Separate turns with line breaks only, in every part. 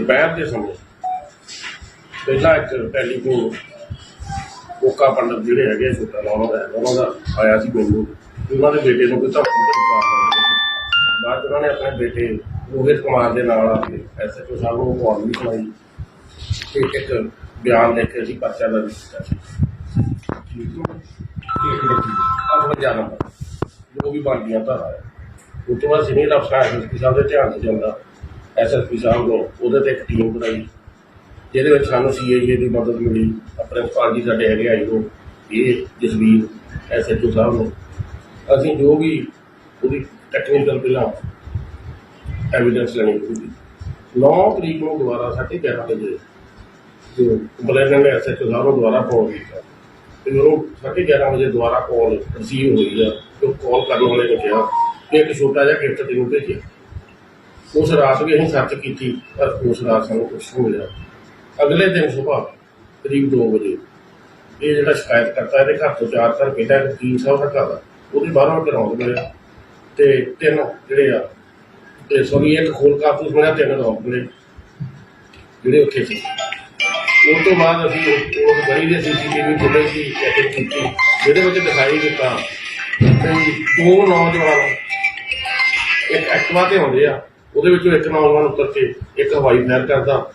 ਦੁਪਹਿਰ ਦੇ ਸਮੇਂ ਪਹਿਲਾ ਇੱਕ ਟੈਲੀਫੋਨ ਕੋਕਾ ਪੰਡਤ ਜਿਹੜੇ ਹੈਗੇ ਛੋਟਾ ਲਾਉਣਾ ਦਾ ਉਹਨਾਂ ਦਾ ਆਇਆ ਸੀ ਮੈਨੂੰ ਉਹਨਾਂ ਦੇ ਬੇਟੇ ਨੂੰ ਕੋਈ ਧਮਕੀ ਦਿੱਤੀ। ਬਾਅਦ ਉਹਨਾਂ ਨੇ ਆਪਣੇ ਬੇਟੇ ਰੋਹਿਤ ਕੁਮਾਰ ਦੇ ਨਾਲ ਆ ਕੇ ਐਸਐਚਓ ਸਾਹਿਬ ਨੂੰ ਕਾਲ ਵੀ ਸੁਣਾਈ ਤੇ ਇੱਕ ਬਿਆਨ ਦੇ ਕੇ ਅਸੀਂ ਪਰਚਾ ਦਰਜ ਕੀਤਾ ਸੀ। ਅਠਵੰਜਾ ਨੰਬਰ ਜੋ ਵੀ ਬਣਦੀਆਂ ਧਾਰਾ ਹੈ ਉਸ ਤੋਂ ਬਾਅਦ ਸੀਨੀਅਰ ਅਫਸਰ ਐਸਐਸਪੀ ਸਾਹਿਬ ਦੇ ਧਿਆਨ 'ਚ ਜਾਂਦਾ। ਐਸਐਸਪੀ ਸਾਹਿਬ ਨੂੰ ਉਹਦੇ ਤੇ ਇੱਕ ਟੀਮ ਬਣਾਈ। ਜਿਹਦੇ ਵਿੱਚ ਸਾਨੂੰ ਸੀਆਈਏ ਦੀ ਮਦਦ ਮਿਲੀ ਪ੍ਰਿੰਸੀਪਲ ਜੀ ਸਾਡੇ ਹੈਗੇ ਆਈ ਉਹ ਇਹ ਜਸਵੀਰ ਐਸਐਚਓ ਸਾਹਿਬ ਨੂੰ। ਅਸੀਂ ਜੋ ਵੀ ਉਹਦੀ ਟੈਕਨੀਕਲ ਪਹਿਲਾਂ ਐਵੀਡੈਂਸ ਲੈਣੀ ਹੋਊਗੀ 9 ਤਰੀਕ ਨੂੰ ਦੁਬਾਰਾ 11:30 ਵਜੇ ਜੋ ਬਲੈਨਰ ਨੇ ਐਸਐਚਓ ਸਾਹਿਬ ਨੂੰ ਦੁਬਾਰਾ ਫੋਨ ਕੀਤਾ। ਤੇ ਜਦੋਂ 11:30 ਵਜੇ ਦੁਬਾਰਾ ਕਾਲ ਰਿਸੀਵ ਹੋਈ ਆ, ਤੇ ਉਹ ਕਾਲ ਕਰਨ ਵਾਲੇ ਨੇ ਕਿਹਾ ਕਿ ਇੱਕ ਛੋਟਾ ਜਿਹਾ ਗਿਫਟ ਤੈਨੂੰ ਭੇਜਿਆ। ਉਸ ਰਾਤ ਵੀ ਅਸੀਂ ਸਰਚ ਕੀਤੀ, ਪਰ ਉਸ ਰਾਤ ਸਾਨੂੰ ਕੁਝ ਨਹੀਂ ਮਿਲਿਆ। ਅਗਲੇ ਦਿਨ ਸਵੇਰ ਕਰੀਬ 2 ਵਜੇ ਇਹ ਜਿਹੜਾ ਸ਼ਿਕਾਇਤ ਕਰਤਾ, ਇਹਦੇ ਘਰ ਤੋਂ ਚਾਰ ਘਰ ਪਹਿਲਾਂ ਵਕੀਲ ਸਾਹਿਬ ਦਾ ਘਰ ਦਾ ਉਹਦੇ ਬਾਹਰੋਂ ਗਰਾਉਂਡ ਮਿਲਿਆ। ਤੇ ਤਿੰਨ ਜਿਹੜੇ ਆ, ਤੇ ਸੋਰੀ ਇੱਕ ਖੋਲ ਕਾਰਤੂਸ ਮਿਲਿਆ ਤਿੰਨ ਰੌਕ ਮਿਲੇ ਜਿਹੜੇ ਉੱਥੇ ਸੀ। ਉਸ ਤੋਂ ਬਾਅਦ ਅਸੀਂ ਉਹ- ਗਲੀ ਦੇ ਸੀਸੀਟੀਵੀ ਫੁਟੇਜ ਦੀ ਚੈਕਿੰਗ ਕੀਤੀ, ਜਿਹਦੇ ਵਿੱਚ ਦਿਖਾਈ ਦਿੱਤਾ ਕਿ ਦੋ ਨੌਜਵਾਨ ਇੱਕ ਐਕਟਵਾ ਤੇ ਆਉਂਦੇ ਆ ਉਹਦੇ ਵਿੱਚੋਂ ਇੱਕ ਨੌਜਵਾਨ ਉੱਤਰ ਕੇ ਇੱਕ ਹਵਾਈ ਫਾਇਰ ਕਰਦਾ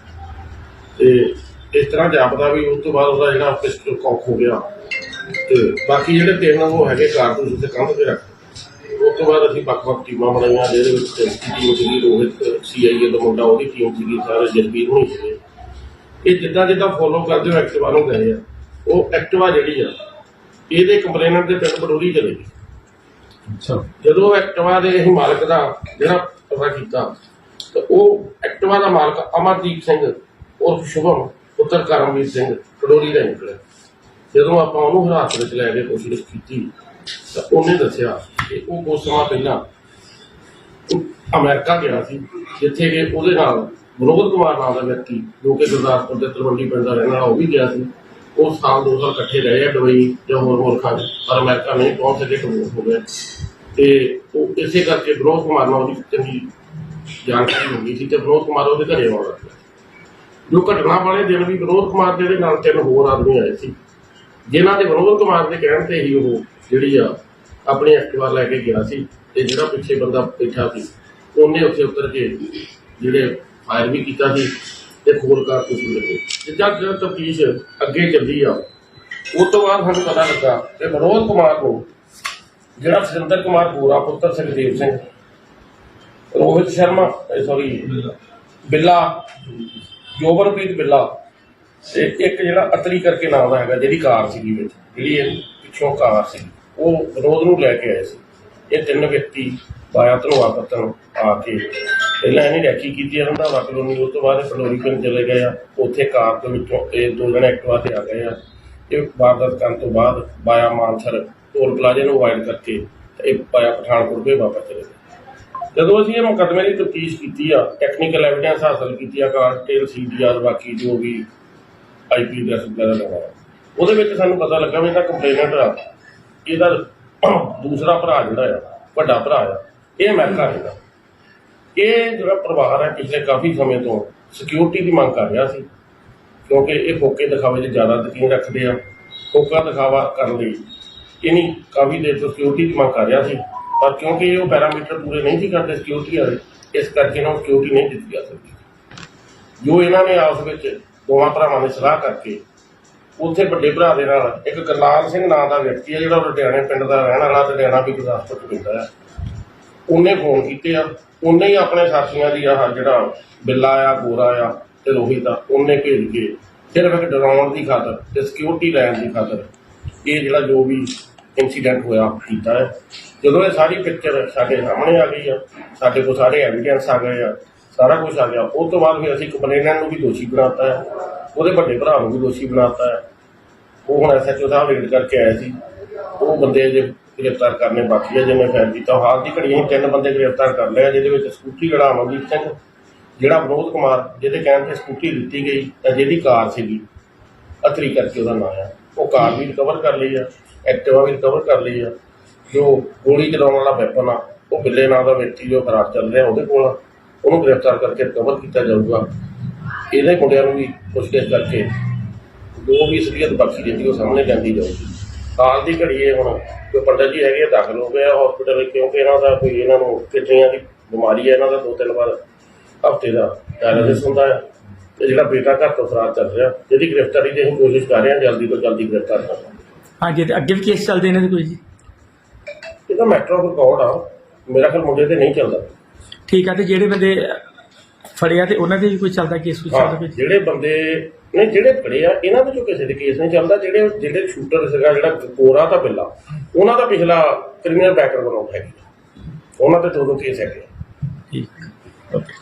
ਤੇ ਇਸ ਤਰ੍ਹਾਂ ਜਾਪਦਾ ਵੀ ਉਸ ਤੋਂ ਬਾਅਦ ਉਹਦਾ ਜਿਹੜਾ ਪਿਸਟਲ ਕੌਕ ਹੋ ਗਿਆ। ਤੇ ਬਾਕੀ ਜਿਹੜੇ ਤਿੰਨ ਉਹ ਹੈਗੇ ਕਾਰਤੂਸ ਉੱਤੇ ਕੰਧ ਤੇ ਰੱਖ। ਉਸ ਤੋਂ ਬਾਅਦ ਅਸੀਂ ਵੱਖ-ਵੱਖ ਟੀਮਾਂ ਬਣਾਈਆਂ, ਜਿਹਦੇ ਵਿੱਚ ਟੀਮ ਸੀਗੀ ਰੋਹਿਤ ਸੀਆਈਏ ਦਾ ਮੁੰਡਾ, ਉਹਦੀ ਟੀਮ ਸੀਗੀ, ਸਾਰੇ ਜਸਬੀਰ ਹੋਈ ਸੀਗੇ। ਇਹ ਜਿੱਦਾਂ ਜਿੱਦਾਂ ਫੋਲੋ ਕਰਦੇ ਹੋ ਐਕਟਿਵਾ ਨੂੰ ਗਏ ਆ। ਉਹ ਐਕਟਿਵਾ ਜਿਹੜੀ ਆ। ਇਹਦੇ ਕੰਪਲੇਨਰ ਦੇ ਪਿੰਡ ਬਡੋਰੀ ਚਲੇ ਗਈ ਜਦੋਂ ਐਕਟਿਵਾ ਦੇ ਅਸੀਂ ਮਾਲਕ ਦਾ ਜਿਹੜਾ ਪਤਾ ਕੀਤਾ, ਤਾਂ ਉਹ ਐਕਟਿਵਾ ਦਾ ਮਾਲਕ ਅਮਰਦੀਪ ਸਿੰਘ, ਉਰਫ ਸ਼ੁਭਮ, ਪੁੱਤਰ ਕਰਮਵੀਰ ਸਿੰਘ, ਕਡੋਰੀ ਦਾ ਨਿਕਲਿਆ। ਜਦੋਂ ਆਪਾਂ ਉਹਨੂੰ ਹਿਰਾਸਤ ਵਿੱਚ ਲੈ ਕੇ ਕੋਸ਼ਿਸ਼ ਕੀਤੀ, ਤਾਂ ਉਹਨੇ ਦੱਸਿਆ ਕਿ ਉਹ ਕੁਝ ਸਮਾਂ ਪਹਿਲਾਂ ਉਹ ਅਮਰੀਕਾ ਗਿਆ ਸੀ, ਜਿੱਥੇ ਕਿ ਉਹਦੇ ਨਾਲ ਵਿਨੋਦ ਕੁਮਾਰ ਨਾਮ ਦਾ ਵਿਅਕਤੀ, ਜੋ ਕਿ ਗੁਰਦਾਸਪੁਰ ਦੇ ਤਲਵੰਡੀ ਪਿੰਡ ਦਾ ਰਹਿਣ ਵਾਲਾ, ਉਹ ਵੀ ਗਿਆ ਸੀ। ਉਹ ਸਾਲ ਦੋ ਸਾਲ ਇਕੱਠੇ ਰਹੇ ਆ ਦੁਬਈ ਜਾਂ ਹੋਰ ਮੁਲਕਾਂ 'ਚ ਪਰ ਅਮਰੀਕਾ ਨਹੀਂ ਪਹੁੰਚ ਸਕੇ ਕਬੂਲ ਹੋ ਗਏ। ਤੇ ਉਹ ਇਸੇ ਕਰਕੇ ਵਿਨੋਦ ਕੁਮਾਰ ਨਾਲ ਉਹਦੀ ਚੰਗੀ ਜਾਣਕਾਰੀ ਹੋ ਗਈ ਸੀ ਤੇ ਵਿਨੋਦ ਕੁਮਾਰ ਉਹਦੇ ਘਰੇ ਆਉਣ ਲੱਗ ਜੋ ਘਟਨਾ ਵਾਲੇ ਦਿਨ ਵੀ ਵਿਨੋਦ ਕੁਮਾਰ ਦੇ ਨਾਲ ਤਿੰਨ ਹੋਰ ਆਦਮੀ ਆਏ ਸੀ, ਜਿਨ੍ਹਾਂ ਦੇ ਵਿਨੋਦ ਕੁਮਾਰ ਦੇ ਕਹਿਣ ਤੇ ਹੀ ਉਹ ਜਿਹੜੀ ਆ ਆਪਣੀ ਐਕਟਿਵਾ ਲੈ ਕੇ ਗਿਆ ਸੀ ਤੇ ਜਿਹੜਾ ਪਿੱਛੇ ਬੰਦਾ ਬੈਠਾ ਸੀ, ਉਹਨੇ ਉੱਥੇ ਉਤਰ ਕੇ ਜਿਹੜੇ ਫਾਇਰ ਵੀ ਕੀਤਾ ਸੀ ਤੇ ਖੋਲ ਕਾਰਤੂਸ ਲੱਗੇ ਜਦ ਜਦ ਤਫਤੀਸ਼ ਅੱਗੇ ਚੱਲੀ ਆ ਉਸ ਤੋਂ ਬਾਅਦ ਸਾਨੂੰ ਪਤਾ ਲੱਗਾ ਕਿ ਵਿਨੋਦ ਕੁਮਾਰ ਨੂੰ ਜਿਹੜਾ ਸੁਰਿੰਦਰ ਕੁਮਾਰ ਗੋਰਾ ਪੁੱਤਰ ਸੁਖਦੇਵ ਸਿੰਘ ਰੋਹਿਤ ਸ਼ਰਮਾ ਸੌਰੀ ਬਿੱਲਾ। ਜੋਬਨਪ੍ਰੀਤ ਬਿੱਲਾ ਤੇ ਇੱਕ ਜਿਹੜਾ ਅਤਰੀ ਕਰਕੇ ਨਾਮ ਦਾ ਹੈਗਾ ਜਿਹਦੀ ਕਾਰ ਸੀਗੀ ਵਿੱਚ ਜਿਹੜੀ ਇਹ ਪਿੱਛੋਂ ਕਾਰ ਸੀ ਉਹ ਵਿਨੋਦ ਨੂੰ ਲੈ ਕੇ ਆਏ ਸੀ। ਇਹ ਤਿੰਨ ਵਿਅਕਤੀ ਬਾਇਆ ਧਨਵਾ ਪੱਤਨ ਆ ਕੇ ਪਹਿਲਾਂ ਇਹਨੇ ਰੈਕੀ ਕੀਤੀ ਆ ਰੰਧਾਵਾ ਕਲੋਨੀ ਉਸ ਤੋਂ ਬਾਅਦ ਇਹ ਫਲੋਰੀ ਪਿੰਡ ਚਲੇ ਗਏ ਆ। ਉੱਥੇ ਕਾਰ ਦੇ ਵਿੱਚੋਂ ਇਹ ਦੋ ਜਣੇ ਐਕਟਿਵਾ ਤੇ ਆ ਗਏ ਆ। ਇਹ ਵਾਰਦਾਤ ਕਰਨ ਤੋਂ ਬਾਅਦ ਬਾਇਆ ਮਾਨਸਰ ਟੋਲ ਪਲਾਜ਼ੇ ਨੂੰ ਵਾਈਡ ਕਰਕੇ ਤੇ ਇਹ ਬਾਇਆ ਪਠਾਨਕੋਟ ਦੇ ਵਾਪਸ ਚਲੇ ਗਏ। ਜਦੋਂ ਅਸੀਂ ਇਹ ਮੁਕੱਦਮੇ ਦੀ ਤਫਤੀਸ਼ ਕੀਤੀ ਆ ਟੈਕਨੀਕਲ ਐਵੀਡੈਂਸ ਹਾਸਲ ਕੀਤੀ ਆ, ਕਾਰ ਟੇਲ ਸੀਡੀਆਰ ਬਾਕੀ ਜੋ ਵੀ ਆਈਪੀ ਐਡਰੈਸ ਵਗੈਰਾ ਲਗਾਇਆ। ਉਹਦੇ ਵਿੱਚ ਸਾਨੂੰ ਪਤਾ ਲੱਗਾ ਵੀ ਇਹਦਾ ਕੰਪਲੇਨੈਂਟ ਆ। ਇਹਦਾ ਦੂਸਰਾ ਭਰਾ ਜਿਹੜਾ ਆ, ਵੱਡਾ ਭਰਾ ਆ। ਇਹ ਅਮਰੀਕਾ ਹੈਗਾ। ਇਹ ਜਿਹੜਾ ਪਰਿਵਾਰ ਹੈ ਪਿਛਲੇ ਕਾਫੀ ਸਮੇਂ ਤੋਂ ਸਿਕਿਉਰਿਟੀ ਦੀ ਮੰਗ ਕਰ ਰਿਹਾ ਸੀ, ਕਿਉਂਕਿ ਇਹ ਫੋਕੇ ਦਿਖਾਵੇ 'ਚ ਜ਼ਿਆਦਾ ਯਕੀਨ ਰੱਖਦੇ ਆ, ਫੋਕਾ ਦਿਖਾਵਾ ਕਰਨ ਲਈ। ਇਹਨੀ ਕਾਫੀ ਦੇਰ ਤੋਂ ਸਿਕਿਉਰਿਟੀ ਦੀ ਮੰਗ ਕਰ ਰਿਹਾ ਸੀ, ਪਰ ਕਿਉਂਕਿ ਇਹ ਉਹ ਪੈਰਾਮੀਟਰ ਪੂਰੇ ਨਹੀਂ ਸੀ ਕਰਦੇ ਸਿਕਿਉਰਿਟੀ ਵਾਲੇ, ਇਸ ਕਰਕੇ ਇਹਨਾਂ ਨੂੰ ਸਿਕਿਉਰਿਟੀ ਨਹੀਂ ਦਿੱਤੀ ਜਾ ਸਕਦੀ। ਜੋ ਇਹਨਾਂ ਨੇ ਆਪਸ ਵਿੱਚ ਦੋਵਾਂ ਭਰਾਵਾਂ ਨੇ ਸਲਾਹ ਕਰਕੇ ਉੱਥੇ ਵੱਡੇ ਭਰਾ ਦੇ ਨਾਲ, ਇੱਕ ਗੁਰਲਾਲ ਸਿੰਘ ਨਾਂ ਦਾ ਵਿਅਕਤੀ ਹੈ ਜਿਹੜਾ ਲੁਧਿਆਣੇ ਪਿੰਡ ਦਾ ਰਹਿਣ ਵਾਲਾ ਲੁਧਿਆਣਾ ਵੀ ਗੁਰਦਾਸਪੁਰ ਚ ਪੈਂਦਾ ਹੈ। ਉਹਨੇ ਫੋਨ ਕੀਤੇ ਆ ਉਹਨੇ ਹੀ ਆਪਣੇ ਸਾਥੀਆਂ ਦੀ ਆਹ ਜਿਹੜਾ ਬਿੱਲਾ ਆ ਗੋਰਾ ਆ ਤੇ ਰੋਹਿਤ ਆ ਉਹਨੇ ਭੇਜ ਕੇ ਸਿਰਫ ਇੱਕ ਡਰਾਉਣ ਦੀ ਖਾਤਰ ਤੇ ਸਿਕਿਉਰਿਟੀ ਲੈਣ ਦੀ ਖਾਤਰ ਇਹ ਜਿਹੜਾ ਜੋ ਵੀ ਇਨਸੀਡੈਂਟ ਹੋਇਆ ਕੀਤਾ ਹੈ। ਜਦੋਂ ਇਹ ਸਾਰੀ ਪਿਕਚਰ ਸਾਡੇ ਸਾਹਮਣੇ ਆ ਗਈ ਆ, ਸਾਡੇ ਕੋਲ ਸਾਰੇ ਐਵੀਡੈਂਸ ਆ ਗਏ ਆ, ਸਾਰਾ ਕੁਝ ਆ ਗਿਆ, ਉਸ ਤੋਂ ਬਾਅਦ ਫਿਰ ਅਸੀਂ ਕੰਪਲੇਨੈਂਟ ਨੂੰ ਵੀ ਦੋਸ਼ੀ ਬਣਾਤਾ ਹੈ, ਉਹਦੇ ਵੱਡੇ ਭਰਾ ਨੂੰ ਵੀ ਦੋਸ਼ੀ ਬਣਾਤਾ ਹੈ। ਉਹ ਹੁਣ ਐਸਐਚਓ ਸਾਹਿਬ ਰੇਡ ਕਰਕੇ ਆਏ ਸੀ, ਉਹ ਬੰਦੇ ਜੇ ਗ੍ਰਿਫਤਾਰ ਕਰਨੇ ਬਾਕੀ ਹੈ ਜਿਵੇਂ ਫੈਲ ਕੀਤਾ ਹਾਲ ਦੀ ਘੜੀ ਅਸੀਂ ਤਿੰਨ ਬੰਦੇ ਗ੍ਰਿਫਤਾਰ ਕਰ ਲਏ ਆ, ਜਿਹਦੇ ਵਿੱਚ ਸਕੂਟੀ ਜਿਹੜਾ ਅਮਨਦੀਪ ਸਿੰਘ ਜਿਹੜਾ ਵਿਨੋਦ ਕੁਮਾਰ ਜਿਹਦੇ ਕਹਿਣ ਤੇ ਸਕੂਟੀ ਦਿੱਤੀ ਗਈ ਤਾਂ ਜਿਹਦੀ ਕਾਰ ਸੀਗੀ ਅਤਰੀ ਕਰਕੇ ਉਹਦਾ ਨਾਂ ਆ ਉਹ ਕਾਰ ਵੀ ਰਿਕਵਰ ਕਰ ਲਈ ਆ ਐਕਟਿਵਾ ਵੀ ਰਿਕਵਰ ਕਰ ਲਈ ਆ ਜੋ ਗੋਲੀ ਚਲਾਉਣ ਵਾਲਾ ਵੈਪਨ ਆ ਉਹ ਬਿੱਲੇ ਨਾਂ ਦਾ ਵਿਅਕਤੀ ਜੋ ਫਰਾਰ ਚੱਲ ਰਿਹਾ ਉਹਦੇ ਕੋਲ ਆ। ਉਹਨੂੰ ਗ੍ਰਿਫਤਾਰ ਕਰਕੇ ਰਿਕਵਰ ਕੀਤਾ ਜਾਊਗਾ ਇਹਦੇ ਮੁੰਡਿਆਂ ਨੂੰ ਵੀ ਪੁੱਛਗਿੱਛ ਕਰਕੇ ਜੋ ਵੀ ਅਸਲੀਅਤ ਬਖਸ਼ੀ ਜਾਂਦੀ ਉਹ ਸਾਹਮਣੇ ਲਿਆਂਦੀ ਜਾਊਗੀ ਹਾਲ ਦੀ ਘੜੀ ਇਹ ਹੁਣ ਕੋਈ ਪੰਡਤ ਜੀ ਹੈਗੇ ਆ, ਦਾਖਲ ਹੋ ਗਏ ਹਸਪੀਟਲ ਕਿਉਂਕਿ ਇਹਨਾਂ ਦਾ ਕੋਈ ਇਹਨਾਂ ਨੂੰ ਕਿਡਨੀਆਂ ਦੀ ਬਿਮਾਰੀ ਹੈ ਇਹਨਾਂ ਦਾ ਦੋ ਤਿੰਨ ਵਾਰ ਹਫ਼ਤੇ ਦਾ ਡਾਇਲਿਸਿਸ ਹੁੰਦਾ ਹੈ। ਤੇ ਜਿਹੜਾ ਬੇਟਾ ਘਰ ਤੋਂ ਫਰਾਰ ਚੱਲ ਰਿਹਾ ਜਿਹਦੀ ਗ੍ਰਿਫਤਾਰੀ ਦੀ ਅਸੀਂ ਕੋਸ਼ਿਸ਼ ਕਰ ਰਹੇ ਹਾਂ ਜਲਦੀ ਤੋਂ ਜਲਦੀ ਗ੍ਰਿਫਤਾਰ ਕਰਨਾ
ਹਾਂਜੀ ਤੇ ਅੱਗੇ ਵੀ ਕੇਸ ਚੱਲਦੇ ਇਹਨਾਂ ਦੇ ਕੋਈ? ਜੀ
ਇਹ ਤਾਂ ਮੈਟਰ ਆਫ ਰਿਕਾਰਡ ਆ। ਮੇਰਾ ਖਿਆਲ ਮੁੰਡੇ ਤੇ ਨਹੀਂ ਚੱਲਦਾ।
ਠੀਕ ਆ ਤੇ ਜਿਹੜੇ ਬੰਦੇ ਫੜਿਆ ਤੇ ਉਹਨਾਂ ਦੇ ਵੀ ਕੋਈ ਚੱਲਦਾ ਕੇਸ ਕੋਈ ਚੱਲਦਾ
ਹਾਂ
ਕੋਈ?
ਜਿਹੜੇ ਬੰਦੇ ਨਹੀਂ ਜਿਹੜੇ ਫੜੇ ਆ, ਇਹਨਾਂ ਦੇ ਕਿਸੇ ਦੇ ਕੇਸ ਨਹੀਂ ਚੱਲਦਾ, ਜਿਹੜੇ ਜਿਹੜੇ ਸ਼ੂਟਰ ਸੀਗਾ, ਜਿਹੜਾ ਕੋਰਾ ਤਾਂ ਬਿੱਲਾ ਉਹਨਾਂ ਦਾ ਪਿਛਲਾ ਕ੍ਰਿਮੀਨਲ ਬੈਕਗ੍ਰਾਉਂਡ ਹੈਗਾ। ਉਹਨਾਂ ਤੇ ਦੋ ਦੋ ਕੇਸ ਹੈਗੇ
ਠੀਕ ਓਕੇ